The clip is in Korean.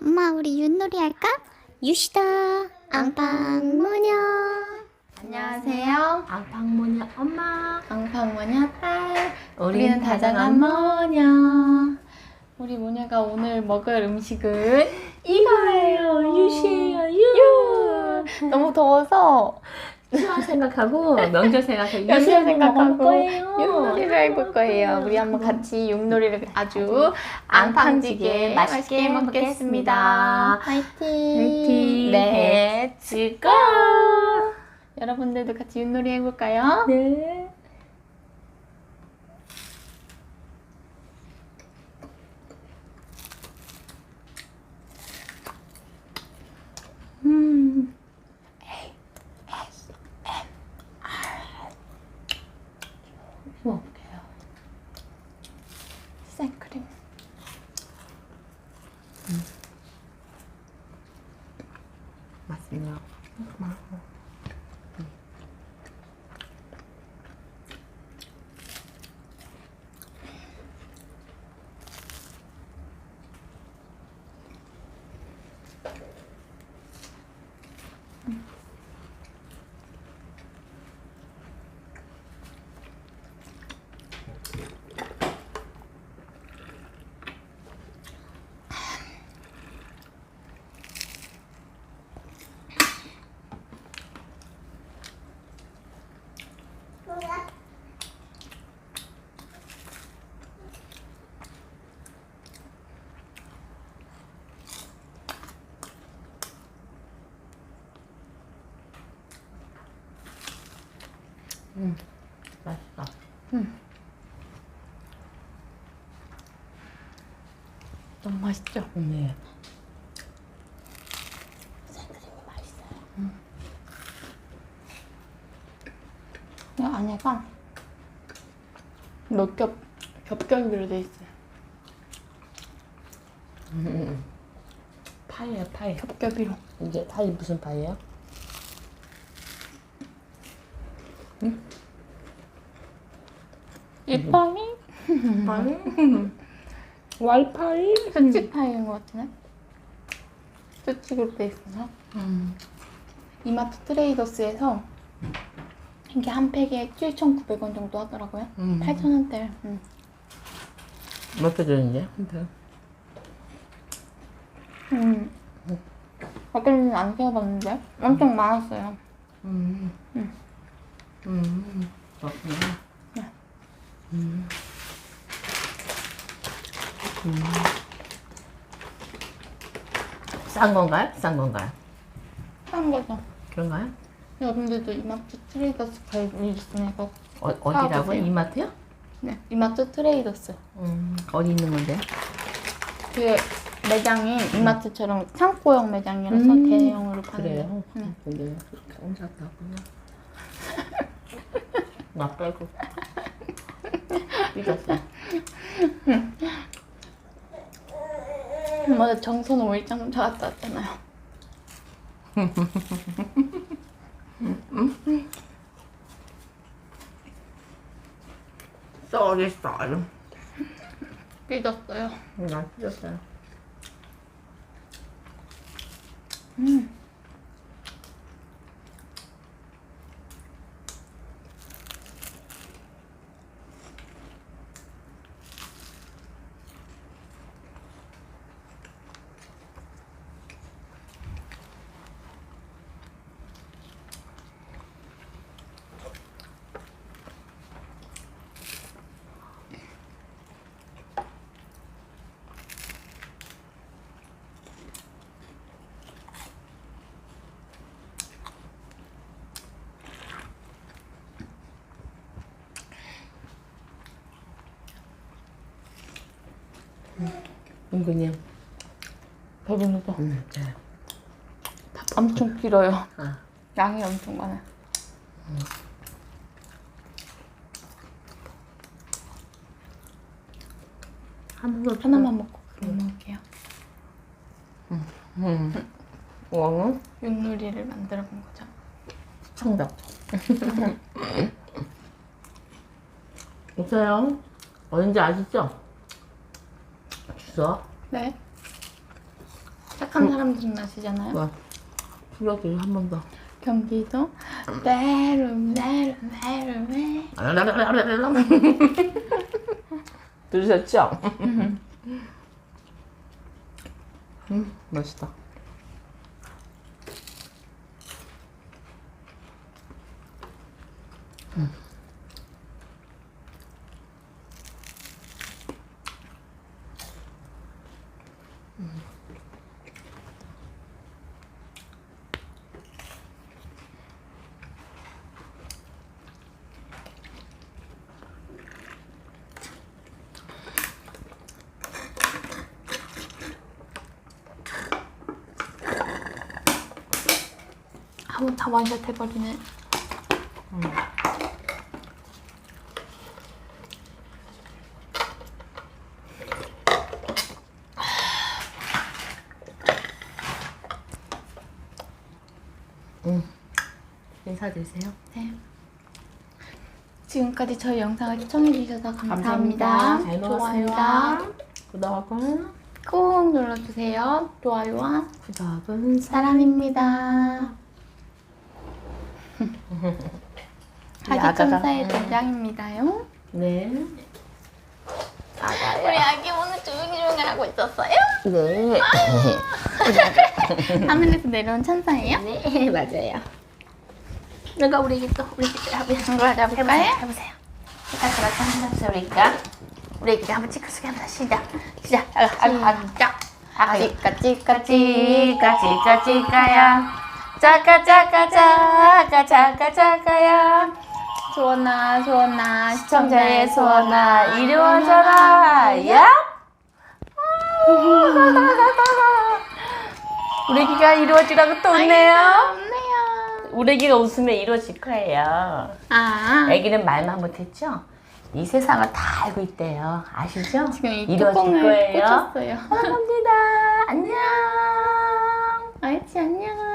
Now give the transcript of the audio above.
엄마 우리 윷놀이 할까? 유시다 안방모녀 안녕하세요. 앙팡모녀 엄마 앙팡모녀 딸. 우리는 우리는 다정한 모녀. 우리 모녀가 오늘 먹을 음식은 이거예요. 유시예요. 유. 너무 더워서 추워 생각하고 명절 생각하고 유시하고 생각하고 윷놀이를 해볼 거예요. 우리 한번 같이 윷놀이를 아주 앙팡지게 맛있게 먹겠습니다. 화이팅! 화이팅! 네, 즐거! 여러분들도 같이 윷놀이 해볼까요? 네 음 맛있어 너무 맛있죠? 네 생크림이 맛있어요. 이 안에가 몇 겹, 겹겹으로 돼 있어요. 음. 파이에요 파이 겹겹이로. 이게 파이 무슨 파이예 요? 이파이? 파이? 와이파이? 스치파이인 것 같은데? 스치로 돼 있어서. 음. 이마트 트레이더스에서 이게 한 팩에 7,900원 정도 하더라고요. 음. 8,000원대. 음. 몇개 주는데? 한테 음. 밖에는 안 세어봤는데 엄청 많았어요. 음. 음. 음. 그렇구나. 네. 음. 음. 싼 건가요? 싼 건가요? 싼 거죠. 그런가요? 여러분들도 이마트 트레이더스 갈 일 있으면 이거 어, 어디라고? 사와보세요. 이마트요? 네, 이마트 트레이더스. 음. 어디 있는 건데? 그 매장이 이마트처럼 창고형 매장이라서 음, 대형으로 파는 그래요? 네. 근데 그렇게 혼자 다구나 나 빼고 삐졌어 맞아 정선 5일장 갔다 왔잖아요. 쏘리 쏘리 삐졌어요. 나 삐졌어요 음. 은근히 배부르죠? 음, 네. 엄청 길어요. 아. 양이 엄청. 한 번, 하나만 먹고 넘어갈게요. 음. 왕은 윷놀이를 만들어 본 거죠. 청답 있어요 어딘지 아시죠? 주소 네. 착한 사람들은 아시잖아요. 와. 불러줘 한 번 더. 경기도 메름 메름 메름 메. 들으셨죠? 음, 맛있다. 아우 다 완샷 해버리네. 인사드리세요. 네. 지금까지 저희 영상을 시청해주셔서 감사합니다. 감사합니다. 잘 좋아요와 먹었습니다. 구독은 꼭 눌러주세요. 좋아요와 구독은 사랑입니다. 아기 아가가. 천사의 등장입니다요. 네. 우리 아기 오늘 조용조용히 하고 있었어요? 네. 하늘에서 내려온 천사예요? 네 맞아요. 내가 우리 또 우리 한번 거 잡을까요? 해보세요. 제가 그렇게 한번 해보세요 우리가. 우리 애기 한번 찍어주게 한번 시작. 시작. 아, 아, 아, 시작. 아기 까찌까 찌 까 찌까 찌까야 짜까 짜까 짜까 짜까 짜까야 소원아 소원아 시청자의 소원아 이루어져라. 야 우리 애기가 이루어지라고 또 웃네요. 애기가 웃으면 이루어질 거예요. 아. 애기는 말만 못했죠? 이 세상을 다 알고 있대요. 아시죠? 지금 이 이루어질 거예요. 꽂혔어요. 감사합니다. 안녕. 아이치 안녕.